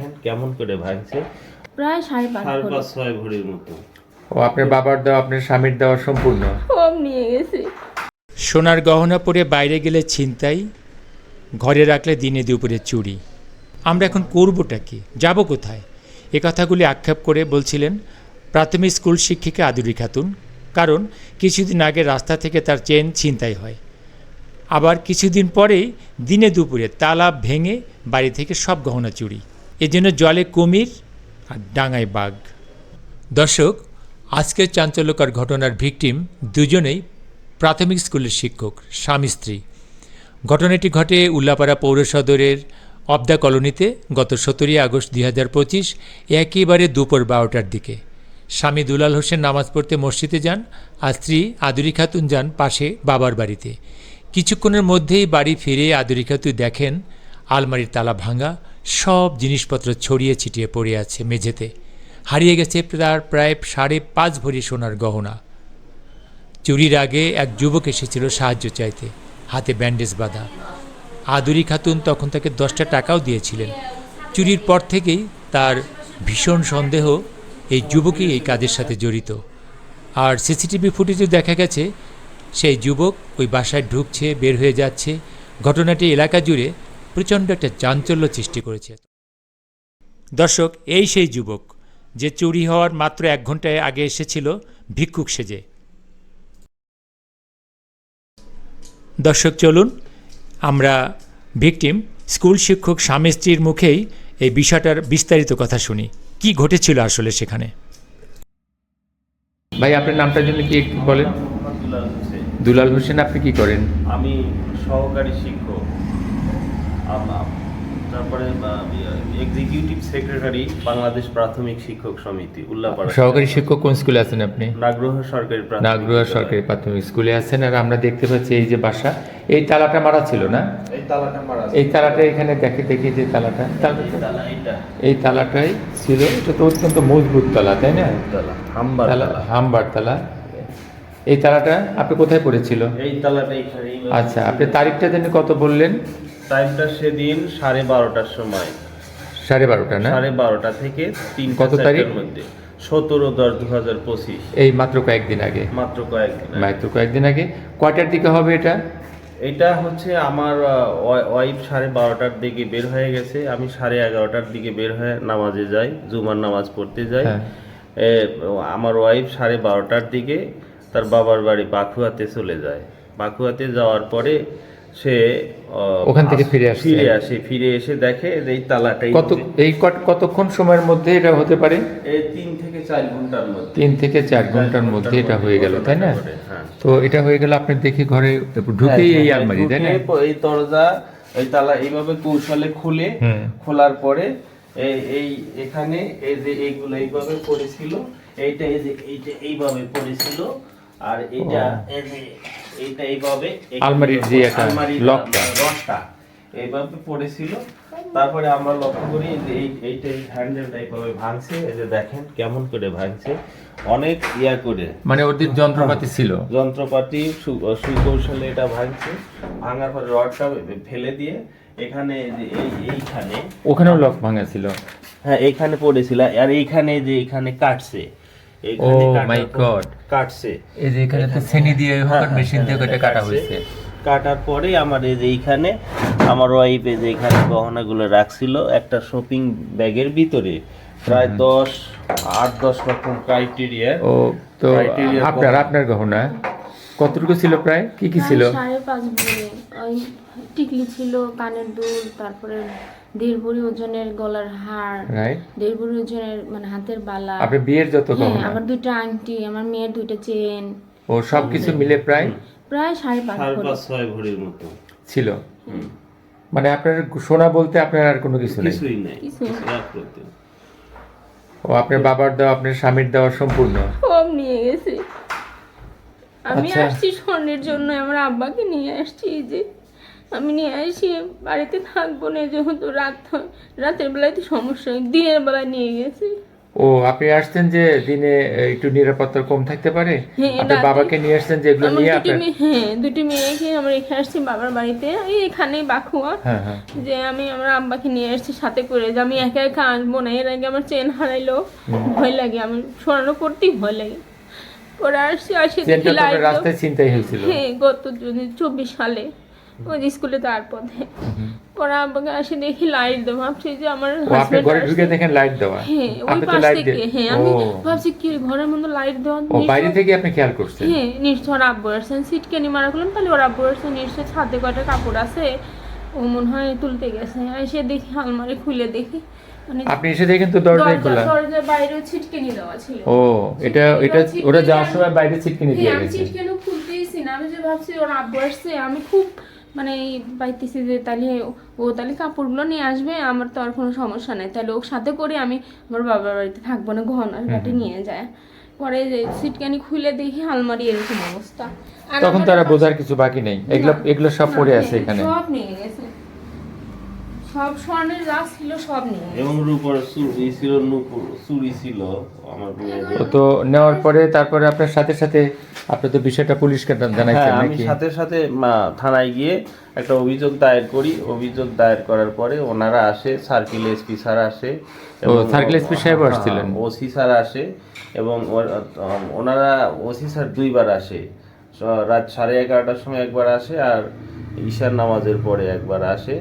দেখেন কেমন করে ভাঙছে। প্রায় সাড়ে পাঁচ সাড়ে পাঁচ ছয় ভরির মতো। ও আপনার বাবার দেওয়া আপনার স্বামীর দেওয়া সম্পূর্ণ? সব নিয়ে গেছে। সোনার গহনা পরে বাইরে গেলে ছিনতাই ঘরে রাখলে দিনে দুপুরে চুরি। আমরা এখন করবোটা কি? যাব কোথায়? এ কথাগুলি আক্ষেপ করে বলছিলেন প্রাথমিক স্কুল শিক্ষিকা আদুরি খাতুন কারণ কিছুদিন আগে রাস্তা থেকে তার চেন ছিনতাই হয়। আবার কিছুদিন পরেই দিনে দুপুরে তালা ভেঙে বাড়ি থেকে সব গহনা চুরি। এজন্য জলে কুমির আর ডাঙায় বাঘ। দর্শক, আজকের চাঞ্চল্যকর ঘটনার ভিকটিম দুজনেই প্রাথমিক স্কুলের শিক্ষক, স্বামী স্ত্রী। ঘটনাটি ঘটে উল্লাপাড়া পৌর সদরের অবদা কলোনিতে গত সতেরোই আগস্ট দুই হাজার পঁচিশ, একেবারে দুপুর বারোটার দিকে। স্বামী দুলাল হোসেন নামাজ পড়তে মসজিদে যান আর স্ত্রী আদুরি খাতুন যান পাশে বাবার বাড়িতে। কিছুক্ষণের মধ্যেই বাড়ি ফিরে আদুরি খাতুন দেখেন আলমারির তালা ভাঙা সব জিনিসপত্র ছড়িয়ে ছিটিয়ে পড়ে আছে মেঝেতে। হারিয়ে গেছে তার প্রায় সাড়ে পাঁচ ভরি সোনার গহনা। চুরির আগে এক যুবক এসেছিল সাহায্য চাইতে। হাতে ব্যান্ডেজ বাঁধা। আদুরি খাতুন তখন তাকে দশটা টাকাও দিয়েছিলেন। চুরির পর থেকেই তার ভীষণ সন্দেহ এই যুবকই এই কাজের সাথে জড়িত। আর সিসিটিভি ফুটেজে দেখা গেছে, সেই যুবক ওই বাসায় ঢুকছে, বের হয়ে যাচ্ছে। ঘটনাটি এলাকা জুড়ে প্রচণ্ড একটা চাঞ্চল্য সৃষ্টি করেছে। দর্শক এই সেই যুবক যে চুরি হওয়ার মাত্র এক ঘন্টায় আগে এসেছিল ভিক্ষুক সেজে। দর্শক চলুন আমরা ভিকটিম স্কুল শিক্ষক স্বামী স্ত্রীর মুখেই এই বিষয়টার বিস্তারিত কথা শুনি। কি ঘটেছিল আসলে সেখানে? ভাই আপনার নামটার জন্য কি একটু বলেন? দুলাল হোসেন। আপনি কি করেন? আমি সহকারী শিক্ষক। আম- তারপরে এক্সিকিউটিভ সেক্রেটারি বাংলাদেশ প্রাথমিক শিক্ষক সমিতি উল্লাপাড়া সহকারী শিক্ষক কোন স্কুলে আছেন আপনি? নাগ্রহ সরকারি নাগরুয়া সরকারি প্রাথমিক স্কুলে আছেন আর আমরা দেখতে পাচ্ছি এই যে বাসা। এই তালাটা মারা ছিল না? এই তালাটা মারা এই তালাটা এখানে দেখে দেখি যে তালাটা। এই তালা এইটা। এই তালাটাই ছিল। এটা তো অত্যন্ত মজবুত তালা তাই না? তালা হাম্বার তালা তালা। হামবার তালা। এই তালাটা আপনি কোথায় পড়েছিল? এই তালাটা আচ্ছা আপনি তারিখটা জানি কত বললেন? টাইমটা সেদিন সাড়ে বারোটার সময়। সাড়ে বারোটা না? সাড়ে বারোটা থেকে তিন কত তারিখ? মধ্যে। সতেরো দশ দু হাজার পঁচিশ। এই মাত্র কয়েকদিন আগে? মাত্র কয়েকদিন মাত্র কয়েকদিন আগে। কয়টার দিকে হবে এটা? এটা হচ্ছে আমার ওয়াইফ সাড়ে বারোটার দিকে বের হয়ে গেছে। আমি সাড়ে এগারোটার দিকে বের হয়ে নামাজে যাই জুমার নামাজ পড়তে যাই। হ্যাঁ। আমার ওয়াইফ সাড়ে বারোটার দিকে তার বাবার বাড়ি বাকুয়াতে চলে যায়। বাকুয়াতে যাওয়ার পরে সে ওখান থেকে ফিরে আসছে। ফিরে আসে ফিরে এসে দেখে এই তালাটাই কত এই কত- কতক্ষণ সময়ের মধ্যে এটা হতে পারে? এই তিন থেকে চার ঘণ্টার মধ্যে। তিন থেকে চার ঘণ্টার মধ্যে এটা হয়ে গেল তাই না? হ্যাঁ। তো এটা হয়ে গেল আপনি দেখি ঘরে ঢুকেই এই হ্যাঁ, আলমারি তাই না? এই দরজা এই তালা এইভাবে কৌশলে খুলে খোলার পরে এই এই এখানে এই যে এইগুলো এইভাবে পড়েছিল এইটা এই যে এইটা এইভাবে পড়েছিল আর এইটা এই যে এইটা এইভাবে আলমারির যে একটা লকটা। রডটা এইভাবে পড়েছিল। তারপরে আমরা লক্ষ্য করি যে এই এইটা এই হ্যান্ডেলটা এইভাবে ভাঙছে এই যে দেখেন কেমন করে ভাঙছে। অনেক ইয়া করে। মানে ওদের যন্ত্রপাতি ছিল। যন্ত্রপাতি সু- সুকৌশলে এটা ভাঙছে। ভাঙার পরে রডটা ফেলে দিয়ে এখানে যে এই এইখানে ওখানেও লক ভাঙা ছিল। হ্যাঁ এইখানে পড়েছিল। আর এইখানে যে এখানে কাটছে my পর- God. কাটছে। এই যে এখানে তো দিয়ে হ্যাঁ, মেশিন দিয়ে এটা কাটা হয়েছে। কাটার পরে আমার এই যে এইখানে আমার ওয়াইফ এই যে এখানে গহনাগুলো রাখছিল একটা শপিং ব্যাগের ভিতরে। প্রায় দশ আট দশ রকম ক্রাইটেরিয়া ও তো আপনার আপনার গহনা? কতটুকু ছিল প্রায়? কি কি ছিল? সাড়ে পাঁচ ভরি ওই টিকলি ছিল কানের দুল তারপরে দেড় ভরি ওজনের গলার হার দেড় ভরি ওজনের মানে হাতের বালা। আপনার বিয়ের যত হ্যাঁ গহনা আবার দুইটা আংটি আমার মেয়ের দুইটা চেন। ও সবকিছু মিলে প্রায়? প্রায় সাড়ে পাঁচ সাড়ে পাঁচ ছয় ভরির মতো। ছিল? মানে আপনার সোনা বলতে আপনার আর কোনো কিছু নেই? কিছুই নেই। ও আপনার বাবার দেওয়া আপনার স্বামীর দেওয়া সম্পূর্ণ? সব নিয়ে গেছে। আমি আচ্ছা। আসছি স্বর্ণের জন্য আমার আব্বাকে নিয়ে আসছি যে। আমি নিয়ে আসি বাড়িতে থাকব না যেহেতু রাত রাতের বেলায় তো সমস্যা দিনের বেলায় নিয়ে গেছি। ও আপনি আসছেন যে দিনে একটু নিরাপত্তা কম থাকতে পারে? হ্যাঁ, আপনার বাবাকে নিয়ে আসছেন যে এগুলো নিয়ে আপনার হ্যাঁ দুটি মেয়েকে আমরা রেখে আসছি বাবার বাড়িতে। এই এখানে বাখুয়া হ্যাঁ হ্যাঁ। যে আমি আমার আব্বাকে নিয়ে আসছি সাথে করে যে আমি একা একা আসব না এর আগে আমার চেন হারাইলো ভয় লাগে আমি সরানো করতেই ভয় লাগে। পরে আসছি আসি দেখি রাস্তায় চিন্তাই হয়েছিল। হ্যাঁ গত চব্বিশ সালে। ওই স্কুলে তার পথে। পরে আব্বাকে আসি দেখি লাইট দেবো ভাবছি যে আমার আপনি ঘরে ঢুকে দেখেন লাইট দেওয়া? হ্যাঁ ওই পাশ থেকে। হ্যাঁ আমি ভাবছি কি ঘরের মধ্যে লাইট দেওয়া? ও বাইরে থেকে আপনি খেয়াল করছেন? হ্যাঁ নিশ্চয় ওর আব্বু আসছেন সিটকেনি মারা করলাম তাহলে ওর আব্বু আসছেন নিশ্চয় ছাদে কয়টা কাপড় আছে। ও মনে হয় তুলতে গেছে। এসে দেখি আলমারি খুলে দেখি। মানে আপনি এসে দেখেন তো দরজাই দরজা খোলা। দরজার বাইরেও ছিটকেনি দেওয়া ছিল। ও এটা এটা ওরা যাওয়ার আমি- সময় বাইরে ছিটকিনি দিয়ে হ্যাঁ, আমি গেছে। ছিটকেনি খুলতেইছি না। আমি যে ভাবছি ওর আব্বু আসছে আমি খুব মানে পাইতেছি যে তাহলে ও তাহলে কাপড়গুলো নিয়ে আসবে আমার তো আর কোনো সমস্যা নাই। তাহলে ওর সাথে করে আমি আমার বাবার বাড়িতে থাকব না গহনার ঘাটে নিয়ে যায়। পরে যে সিটকানি খুলে দেখি আলমারি এরকম অবস্থা। তখন তারা বোঝার কিছু বাকি নেই। এগুলো এগুলো সব পড়ে হ্যাঁ, আছে এখানে। সব নিয়ে গেছে। সব স্বর্ণের যা ছিল সব নিয়ে। এবং রূপর চুরি ছিল নুপুর চুরি ছিল আমার মেয়েদের তো নেওয়ার পরে তারপরে আপনার সাথে সাথে আপনি তো বিষয়টা পুলিশকে জান- জানাইছেন হ্যাঁ আমি নাকি? সাথে সাথে মা থানায় গিয়ে একটা অভিযোগ দায়ের করি। অভিযোগ দায়ের করার পরে ওনারা আসে সার্কেল এসপি স্যার আসে ও, সার্কেল এসপি সাহেবও আসছিলেন? ওসি স্যার আসে এবং ওর- ওনারা ওসি স্যার দুইবার আসে। স- রাত সাড়ে এগারোটার সময় একবার আসে আর ঈশার নামাজের পরে একবার আসে।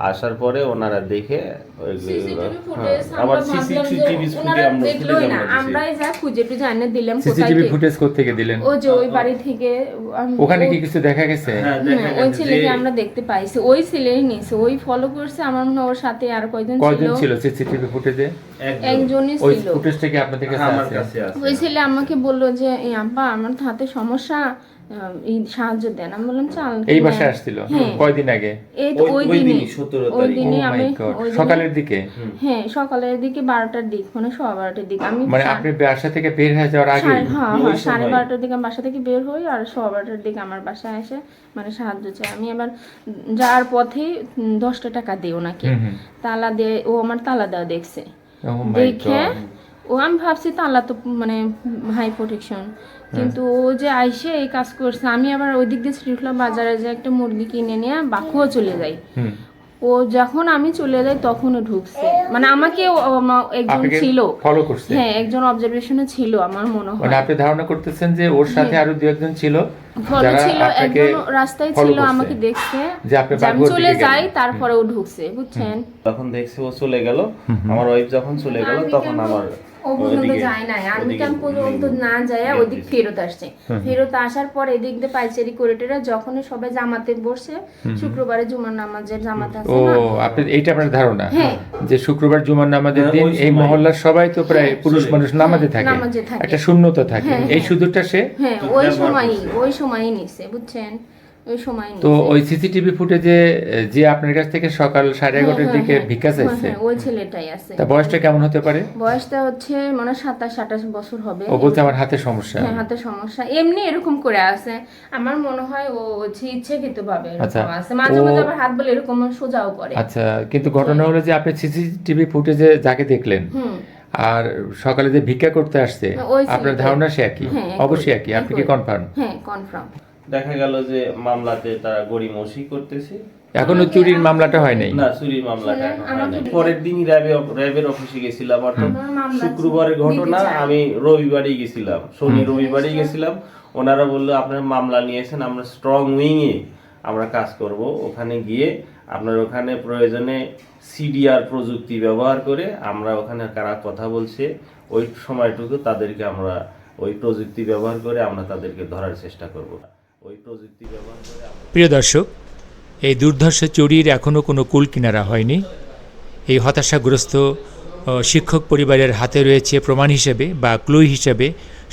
আসার পরে ওনারা দেখে ওই- হ্যাঁ, ফুটেজ আবার সিসিটিভি ফুটেজ না আমরা আমরাই যা খুঁজে টুজে আনে দিলাম কোথায় সিসিটিভি ফুটেজ থেকে দিলেন? ও যে ওই বাড়ি থেকে ওখানে কি কিছু দেখা গেছে? হ্যাঁ হ্যাঁ, ওই ছেলেকে আমরা দেখতে পাইছি ওই ছেলেই নিছে ওই ফলো করছে আমার মনে হয় ওর সাথে আর কয়জন কয়জন ছিল ছিল সিসিটিভি ফুটেজে? একজন। একজনই ওই ছিল। ফুটেজটা কি আপনাদের কাছে আছে? ওই ছেলে আমাকে বলল যে এই আব্বা আমার তো হাতে সমস্যা সাহায্য দেন। আমি বললাম চাল এই বাসায় আসছিল? হ্যাঁ। কয়দিন আগে? ওই- দিনই দিনই, 17 ওই দিনই Oh আমি সকালের দিকে? হ্যাঁ সকালের দিকে বারোটার দিক মানে সোয়া বারোটার দিক। আমি মানে আপনি বাসা থেকে বের হয়ে যাওয়ার আগে? সাড়ে- হ্যাঁ হ্যাঁ সাড়ে বারোটার দিকে বাসা থেকে বের হই আর সোয়া বারোটার দিকে আমার বাসায় এসে মানে সাহায্য চাই। আমি আবার যাওয়ার পথে দশটা টাকা দিই ওনাকে তালা দিয়ে ও আমার তালা দেওয়া দেখছে। Oh দেখে. ও আমি ভাবছি তালা তো মানে হাই প্রোটেকশন কিন্তু ও যে আইসে এই কাজ করছে আমি আবার ওই দিক দিয়ে শ্রীখলা বাজারে যে একটা মুরগি কিনে নিয়ে বাকুও চলে যাই ও যখন আমি চলে যাই তখন ও ঢুকছে। মানে আমাকে একজন ছিল। ফলো করছে? হ্যাঁ একজন অবজারভেশনে ছিল আমার মনে মানে হয় আপনি ধারণা করতেছেন যে ওর সাথে আরও দু একজন ছিল? ফলো ছিল একজন রাস্তায় ছিল আমাকে দেখছে। যে আপনি যে আমি চলে যাই তারপরে ও ঢুকছে বুঝছেন? তখন দেখছি ও চলে গেল আমার ওয়াইফ যখন চলে গেল তখন আমার ও পর্যন্ত যায় নাই। ক্যাম্প পর্যন্ত না যায় ওদিক ফেরত আসছে। ফেরত আসার পর এদিক দিয়ে পাইচারি যখন সবাই জামাতে বসে শুক্রবারে জুমার নামাজের জামাত আছে ও আপনি এইটা আপনার ধারণা? হ্যাঁ। যে শুক্রবার জুমার নামাজের হ্যাঁ, দিন এই মহল্লার সবাই তো প্রায় পুরুষ মানুষ নামাজে থাকে। নামাজে থাকে। একটা শূন্যতা থাকে। হ্যাঁ, এই হ্যাঁ। সুযোগটা সে হ্যাঁ ওই সময়ই ওই সময়ই নিছে বুঝছেন? তো ওই সিসিটিভি ফুটেজে যে আপনার কাছ থেকে সকাল সাড়ে হ্যাঁ, এগারোটার হ্যাঁ, দিকে হ্যাঁ। ভিক্ষা চাইছে। ওই ছেলেটাই আছে। তা বয়সটা কেমন হতে পারে? বয়সটা হচ্ছে মানে সাতাশ আঠাশ বছর হবে। ও বলছে আমার হাতে সমস্যা। হ্যাঁ হাতে সমস্যা। এমনি এরকম করে আছে। আমার মনে হয় ও হচ্ছে ইচ্ছেকৃত ভাবে আচ্ছা, আছে। মাঝে মাঝে আবার হাত বলে এরকম সোজাও করে। আচ্ছা কিন্তু ঘটনা হলো যে আপনি সিসিটিভি ফুটেজে যাকে দেখলেন আর সকালে যে ভিক্ষা করতে আসছে আপনার ধারণা সে একই? অবশ্যই একই। আপনি কি কনফার্ম হ্যাঁ কনফার্ম দেখা গেল যে মামলাতে তারা গড়িমসি করতেছে। এখনও চুরির মামলাটা হয় নাই? না চুরির মামলাটা হ্যাঁ, পরের দিনই র্যাবে র্যাবের অফিসে গেছিলাম অর্থাৎ আমার শুক্রবারের ঘটনা আমি রবিবারই গেছিলাম শনি রবিবারই গেছিলাম। ওনারা বলল আপনার মামলা নিয়েছেন আমরা স্ট্রং উইংয়ে আমরা কাজ করব। ওখানে গিয়ে আপনার ওখানে প্রয়োজনে সিডিআর প্রযুক্তি ব্যবহার করে আমরা ওখানে কারা কথা বলছে ওই সময়টুকু তাদেরকে আমরা ওই প্রযুক্তি ব্যবহার করে আমরা তাদেরকে ধরার চেষ্টা করব। প্রিয় দর্শক, এই দুর্ধর্ষ চুরির এখনও কোনো কুল কিনারা হয়নি। এই হতাশাগ্রস্ত শিক্ষক পরিবারের হাতে রয়েছে প্রমাণ হিসেবে বা ক্লু হিসেবে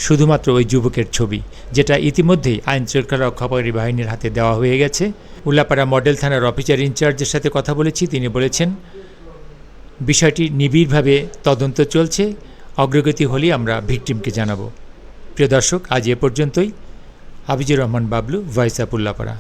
শুধুমাত্র ওই যুবকের ছবি, যেটা ইতিমধ্যেই আইন শৃঙ্খলা রক্ষাকারী বাহিনীর হাতে দেওয়া হয়ে গেছে। উল্লাপাড়া মডেল থানার অফিসার ইনচার্জের সাথে কথা বলেছি, তিনি বলেছেন, বিষয়টি নিবিড়ভাবে তদন্ত চলছে, অগ্রগতি হলেই আমরা ভিকটিমকে জানাব। প্রিয় দর্শক, আজ এ পর্যন্তই। Habijur Rahman Bablu voice of Ullapara